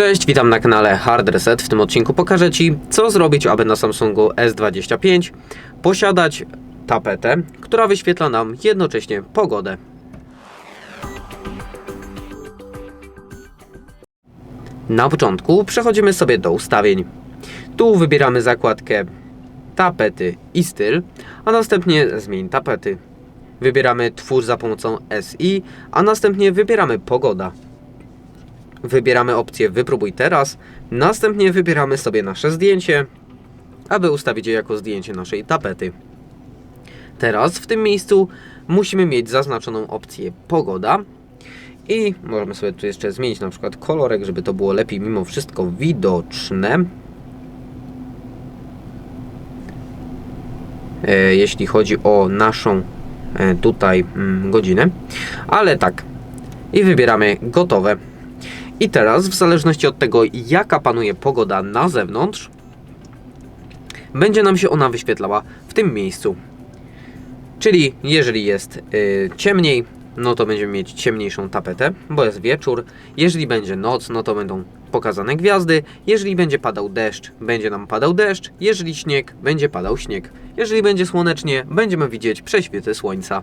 Cześć, witam na kanale Hard Reset. W tym odcinku pokażę Ci, co zrobić, aby na Samsungu S25 posiadać tapetę, która wyświetla nam jednocześnie pogodę. Na początku przechodzimy sobie do ustawień. Tu wybieramy zakładkę tapety i styl, a następnie zmień tapety. Wybieramy twórz za pomocą SI, a następnie wybieramy pogoda. Wybieramy opcję wypróbuj teraz, następnie wybieramy sobie nasze zdjęcie, aby ustawić je jako zdjęcie naszej tapety. Teraz w tym miejscu musimy mieć zaznaczoną opcję pogoda i możemy sobie tu jeszcze zmienić na przykład kolorek, żeby to było lepiej mimo wszystko widoczne. E, jeśli chodzi o naszą e, tutaj mm, godzinę, ale tak. I wybieramy gotowe. I teraz, w zależności od tego, jaka panuje pogoda na zewnątrz, będzie nam się ona wyświetlała w tym miejscu. Czyli jeżeli jest y, ciemniej, no to będziemy mieć ciemniejszą tapetę, bo jest wieczór. Jeżeli będzie noc, no to będą pokazane gwiazdy. Jeżeli będzie padał deszcz, będzie nam padał deszcz. Jeżeli śnieg, będzie padał śnieg. Jeżeli będzie słonecznie, będziemy widzieć przeświety słońca.